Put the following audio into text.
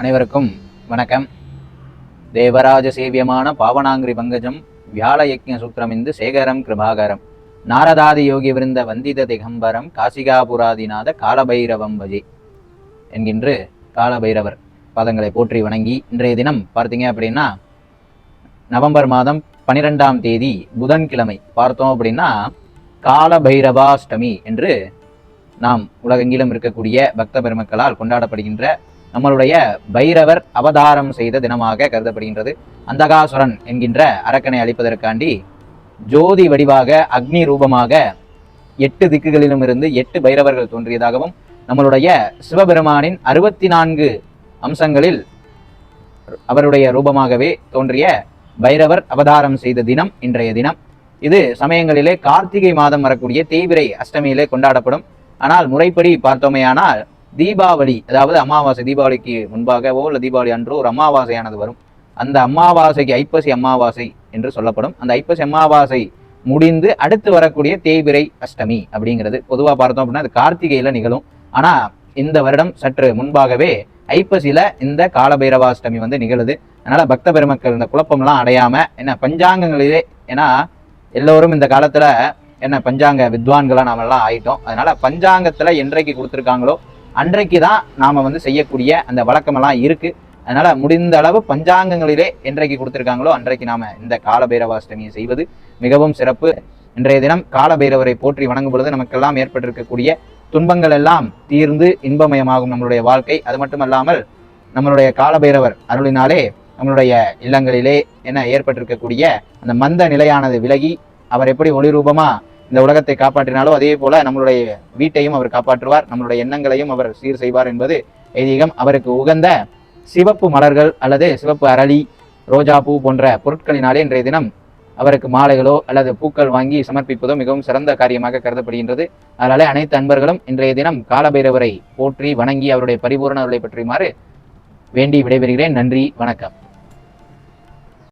அனைவருக்கும் வணக்கம். தேவராஜ சேவியமான பாவனாங்கிரி பங்கஜம் வியாழ யக்ஞ சூத்திரமிந்து சேகரம் கிருபாகரம். நாரதாதி யோகி விருந்த வந்தித திகம்பரம் காசிகாபுராதிநாத காலபைரவம் பஜே என்கின்ற காலபைரவர் பாதங்களை போற்றி வணங்கி இன்றைய தினம் பார்த்தீங்க அப்படின்னா நவம்பர் மாதம் பனிரெண்டாம் தேதி புதன்கிழமை பார்த்தோம் அப்படின்னா காலபைரவாஷ்டமி என்று நாம் உலகெங்கிலும் இருக்கக்கூடிய பக்த பெருமக்களால் கொண்டாடப்படுகின்ற நம்மளுடைய பைரவர் அவதாரம் செய்த தினமாக கருதப்படுகின்றது. அந்தகாசுரன் என்கின்ற அரக்கனை அழிப்பதற்காண்டி ஜோதி வடிவாக அக்னி ரூபமாக எட்டு திக்குகளிலும் இருந்து எட்டு பைரவர்கள் தோன்றியதாகவும் நம்மளுடைய சிவபெருமானின் அறுபத்தி நான்கு அம்சங்களில் அவருடைய ரூபமாகவே தோன்றிய பைரவர் அவதாரம் செய்த தினம் இன்றைய தினம். இது சமயங்களிலே கார்த்திகை மாதம் வரக்கூடிய தேய்பிரை அஷ்டமியிலே கொண்டாடப்படும். ஆனால் முறைப்படி பார்த்தோமேயானால் தீபாவளி அதாவது அமாவாசை தீபாவளிக்கு முன்பாகவோ இல்லை தீபாவளி அன்றோ ஒரு அமாவாசையானது வரும். அந்த அமாவாசைக்கு ஐப்பசி அமாவாசை என்று சொல்லப்படும். அந்த ஐப்பசி அமாவாசை முடிந்து அடுத்து வரக்கூடிய தேய்பிரை அஷ்டமி அப்படிங்கிறது. பொதுவாக பார்த்தோம் அப்படின்னா அது கார்த்திகையில் நிகழும். ஆனால் இந்த வருடம் சற்று முன்பாகவே ஐப்பசியில் இந்த காலபைரவாஷ்டமி வந்து நிகழுது. அதனால் பக்த பெருமக்கள் இந்த குழப்பம்லாம் அடையாமல் என்ன பஞ்சாங்கங்களிலே ஏன்னா எல்லோரும் இந்த காலத்தில் என்ன பஞ்சாங்க வித்வான்களாக நாமெல்லாம் ஆகிட்டோம் ஆயிட்டோம் பஞ்சாங்கத்தில் என்றைக்கு கொடுத்துருக்காங்களோ அன்றைக்கு தான் நாம் வந்து செய்யக்கூடிய அந்த வழக்கமெல்லாம் இருக்குது அதனால் முடிந்த அளவு பஞ்சாங்கங்களிலே என்றைக்கு கொடுத்துருக்காங்களோ அன்றைக்கு நாம் இந்த காலபைரவாஷ்டமியை செய்வது மிகவும் சிறப்பு. இன்றைய தினம் காலபைரவரை போற்றி வணங்கும் பொழுது நமக்கெல்லாம் ஏற்பட்டிருக்கக்கூடிய துன்பங்கள் எல்லாம் தீர்ந்து இன்பமயமாகும் நம்மளுடைய வாழ்க்கை. அது மட்டுமல்லாமல் நம்மளுடைய காலபைரவர் அருளினாலே நம்மளுடைய இல்லங்களிலே என்ன ஏற்பட்டிருக்கக்கூடிய அந்த மந்த நிலையானது விலகி அவர் எப்படி ஒளிரூபமாக இந்த உலகத்தை காப்பாற்றினாலோ அதே போல நம்மளுடைய வீட்டையும் அவர் காப்பாற்றுவார். நம்மளுடைய எண்ணங்களையும் அவர் சீர் செய்வார் என்பது ஐதீகம். அவருக்கு உகந்த சிவப்பு மலர்கள் அல்லது சிவப்பு அரளி ரோஜா பூ போன்ற பொருட்களினாலே இன்றைய தினம் அவருக்கு மாலைகளோ அல்லது பூக்கள் வாங்கி சமர்ப்பிப்பதோ மிகவும் சிறந்த காரியமாக கருதப்படுகின்றது. அதனாலே அனைத்து அன்பர்களும் இன்றைய தினம் காலபைரவரை போற்றி வணங்கி அவருடைய பரிபூரண அருளை பற்றியுமாறு வேண்டி விடைபெறுகிறேன். நன்றி வணக்கம்.